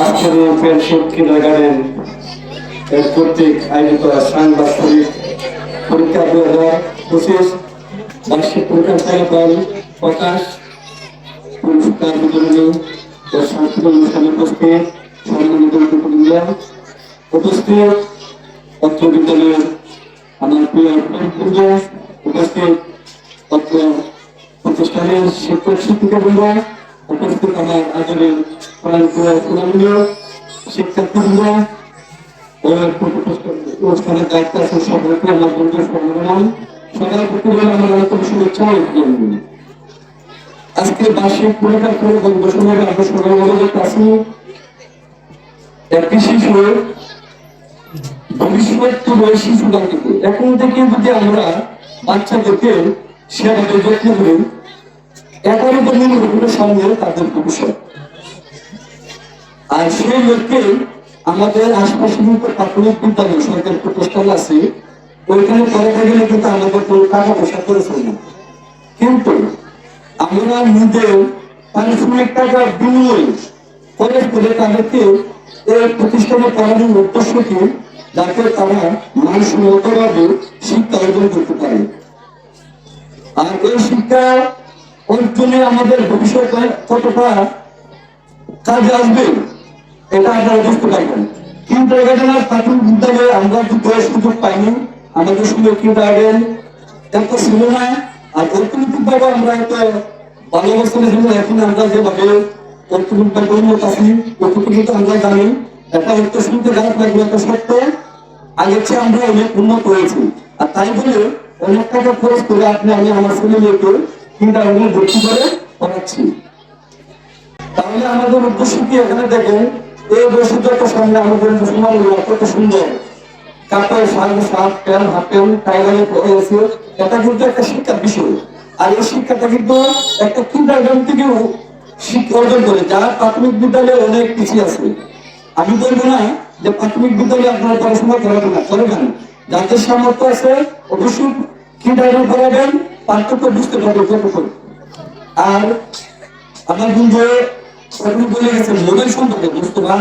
আজকের এই pension kindergarten এর কর্তৃক আয়োজিত সাংবাদিক পরীক্ষা দু হাজার পঁচিশ বার্ষিক পরীক্ষা ফলাফল প্রকাশ পুরস্কার বিতরণী ও সাংস্কৃতিক অনুষ্ঠানে উপস্থিত সম্মানিত উপস্থিত। অত্র বিদ্যালয়ের আমার প্রিয় অভিভাবকবৃন্দ, উপস্থিত অত্র প্রতিষ্ঠানের শিক্ষক শিক্ষিকাবৃন্দ উপস্থিত আমার সুনামীয় আজকে এখন থেকে যদি আমরা বাচ্চাদেরকে সেভাবে যত্ন করি দিনের সামনে তাদের ভবিষ্যৎ আর সেই লক্ষ্যে আমাদের আশপাশে কিন্তু প্রাথমিক বিদ্যালয়, সরকার প্রতিষ্ঠান আছে। ওইখানে পড়াতে গেলে কিন্তু আমাদের কোনো টাকা পয়সা করেছে না। কিন্তু আমরা নিজেও পারিশ্রমিক টাকা বিনিময় করে করে তাদেরকে এই প্রতিষ্ঠানে পড়ানোর উদ্দেশ্য কি? যাতে তারা মানসম্মতভাবে শিক্ষা অর্জন করতে পারে। আর এই শিক্ষা অর্জনে আমাদের ভবিষ্যতে কতটা কাজে আসবে? এটা আপনারা বুঝতে পারবেন। কিন্তু এখানে প্রাথমিক বিদ্যালয়ে আমরা কিন্তু সুযোগ পাইনি। আমাদের কিন্তু আগে এত ছিল না। আর অর্থনৈতিক ভাবে আমরা একটা ভালো অবস্থানে ছিল, এখন আমরা যেভাবে আর তাই বলে অনেক খরচ করে আপনি আমি আমার ছেলে মেয়েকে আমি ভর্তি করে পড়াচ্ছি। তাহলে আমাদের উদ্দেশ্য কি? এখানে দেখেন এই বৈশিষ্ট্য একটা সামনে আমাদের মুসলমান কত সুন্দর। কাপড় shirt shirt, pant, half pant টাইগারে পরে আছে। এটা কিন্তু একটা শিক্ষার বিষয়। আর এই শিক্ষাটা কিন্তু একটা কিন্ডারগার্ডেন থেকেও শিক্ষা অর্জন করে, যা প্রাথমিক বিদ্যালয়ে অনেক পিছিয়ে আছে। আমি বলব না যে প্রাথমিক বিদ্যালয়ে আপনারা পড়াশোনা করাবেন না, করবেন। যাদের সামর্থ্য আছে, অবশ্যই কিন্ডারগার্ডেন করাবেন পার্থক্য বুঝতে পারবে আর আমার বন্ধু এখন বলে গেছে, মোবাইল সম্পর্কে মুস্তফা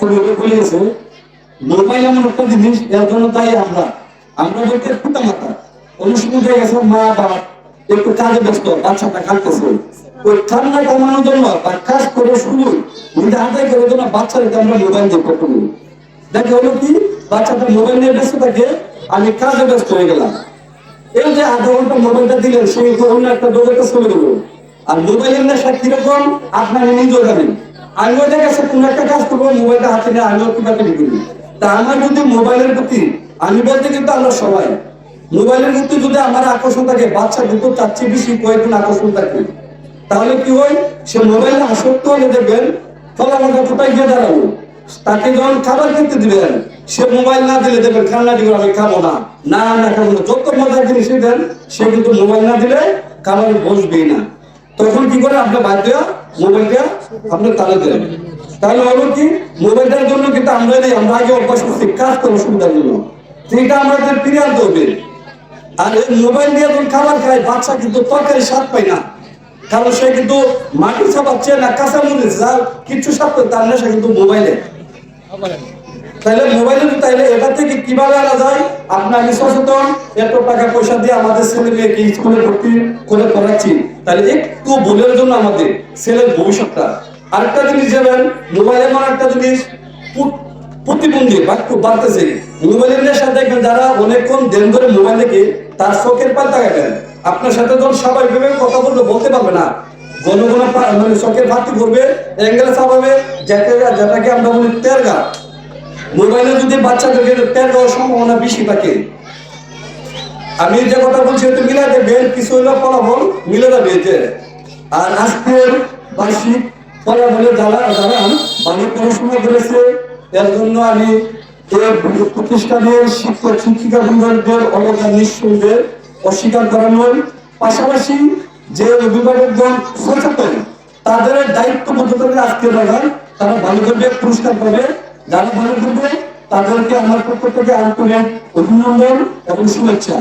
বলে মোবাইল জিনিস এর জন্য আমরা আমরা বলতে পিতা মাতা সময় হয়ে গেছে, মা, বাপ একটু কাজে ব্যস্ত, বাচ্চাটা কাঁদতেছে। ওই কমানোর জন্য বা কাজ করে শুরু নিজে আদায় করে জন্য বাচ্চাদেরকে আমরা মোবাইল দিয়ে করতে পারি হলো কি, বাচ্চাটা মোবাইল নিয়ে ব্যস্ত থাকে, আমি কাজে ব্যস্ত হয়ে গেলাম। এই যে আধা ঘণ্টা মোবাইলটা দিলেন, সেই অন্য একটা দোকানটা চলে দেবো। আর মোবাইলের নেশা কীরকম? আপনার নিজেও জানেন। আমি ওইটা কাছে কোনো একটা কাজ করব, মোবাইলটা হাতে নিয়ে আমিও একটু ব্যাপারে করি তা আমার যদি মোবাইলের প্রতি, আমি বলতে কিন্তু আমরা সবাই, মোবাইলের প্রতি যদি আমার আকর্ষণ থাকে, বাচ্চা দুটো তার চেয়ে বেশি কয়েকদিন আকর্ষণ থাকে, তাহলে কি হয়? সে মোবাইলে আসক্ত হলে দেখবেন ফলে আমাকে কোথায় গিয়ে দাঁড়াবো তাকে যখন খাবার কিনতে দিবেন, সে মোবাইল না দিলে দেখবেন খান্না দিবে আমি খাব না। না না, খাব না। যত মজার জিনিস দেন, সে কিন্তু মোবাইল না দিলে খাবার বসবেই না। তখন কি করে? আপনার বাধ্য মোবাইলটা আপনার তালে দেন তাহলে হলো কি? মোবাইলটার জন্য কিন্তু আমরা নেই আমরা আগে অভ্যাস করছি, কাজ করার সুবিধার জন্য। সেইটা আমাদের ফিরে আনতে হবে আর মোবাইল দিয়ে যখন খাবার খায়, বাচ্চা কিন্তু তরকারি স্বাদ পায় না। কারণ সে কিন্তু মাটি চাপাচ্ছে না, কাঁচা মরিচ যার কিছু স্বাদ পায়, তার নেশা কিন্তু মোবাইলে তাহলে মোবাইলে তাইলে এটা থেকে কীভাবে আনা যায়? আপনি আগে সচেতন এত টাকা পয়সা দিয়ে আমাদের ছেলে মেয়েকে স্কুলে ভর্তি করে পড়াচ্ছি। তাহলে একটু ভুলের জন্য আমাদের ছেলের ভবিষ্যৎটা। আরেকটা জিনিস যাবেন মোবাইল এমন একটা জিনিস প্রতিবন্ধী বা খুব বাড়তেছে। মোবাইলের নেশা দেখবেন যারা অনেকক্ষণ দেন ধরে মোবাইল দেখে তার চোখের পাল তাকাবেন। আপনার সাথে যখন স্বাভাবিকভাবে কথা বলতে বলতে পারবে না। ঘন মানে চোখের ফাঁকি করবে, অ্যাঙ্গেলে চাপাবে যেটাকে যেটাকে আমরা বলি তেরগা। মোবাইলে যদি বাচ্চাদেরকে টের দেওয়ার সম্ভাবনা বেশি থাকে। আমি যে কথা বলছি, একটু মিলাই দেখবেন কিছু হইলে ফলাফল, মিলে যাবে যে। আর আজকের বার্ষিক ফলাফলে যারা যারা ভালো পড়াশোনা করেছে, এর জন্য আমি এই প্রতিষ্ঠানের শিক্ষক, শিক্ষিকা বৃন্দদের অবদান নিশ্চয়দের অস্বীকার করানোর পাশাপাশি যে অভিভাবকগণ সচেতন, তাদের দায়িত্ববোধতাকে আজকে লাগান তারা ভালো করবে, পুরস্কার পাবে। যারা ভালো করবে, তাদেরকে আমার পক্ষ থেকে আন্তরিক অভিনন্দন এবং শুভেচ্ছা।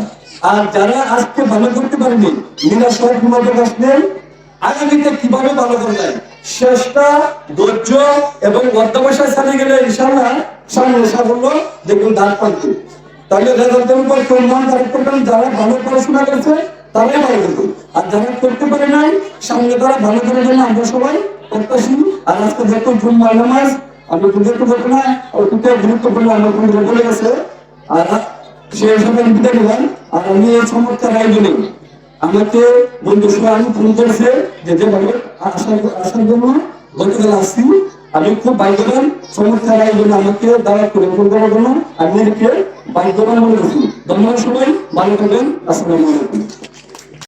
আর যারা আজকে ভালো করতে পারেনি নিরাশার ঘুমাতে আসলেন, আগামীতে কীভাবে ভালো করে যায় চেষ্টা ধৈর্য এবং অধ্যবসায় চালিয়ে গেলে ইনশাল্লাহ সামনে সাফল্য দেখুন দাঁত পাচ্ছে তাহলে রেজাল্টের উপর সম্মান যারা করবেন, যারা ভালো পড়াশোনা করেছে, তারাই ভালো করবে। আর যারা করতে পারে নাই, সামনে তারা ভালো করার জন্য আমরা সবাই প্রত্যাশী। আর আজকে যত জুম্মা নামাজ আমি বুঝতে পারব না অতীতে গুরুত্বপূর্ণ আমার বন্ধু বলে গেছে। আর সে হিসাবে আমি বিদায় নিলাম আর আমি এই চমৎকার আয়োজনে আমাকে বন্ধু আমি ফোন করেছে যে যেভাবে আসার আসার জন্য গতকাল আসছি। আমি খুব ভাগ্যবান চমৎকার আয়োজনে আমাকে দাওয়াত করে, ফোন করার জন্য আমি এদিকে মনে ধন্যবাদ সবাই, ভালো থাকবেন আলাইকুম।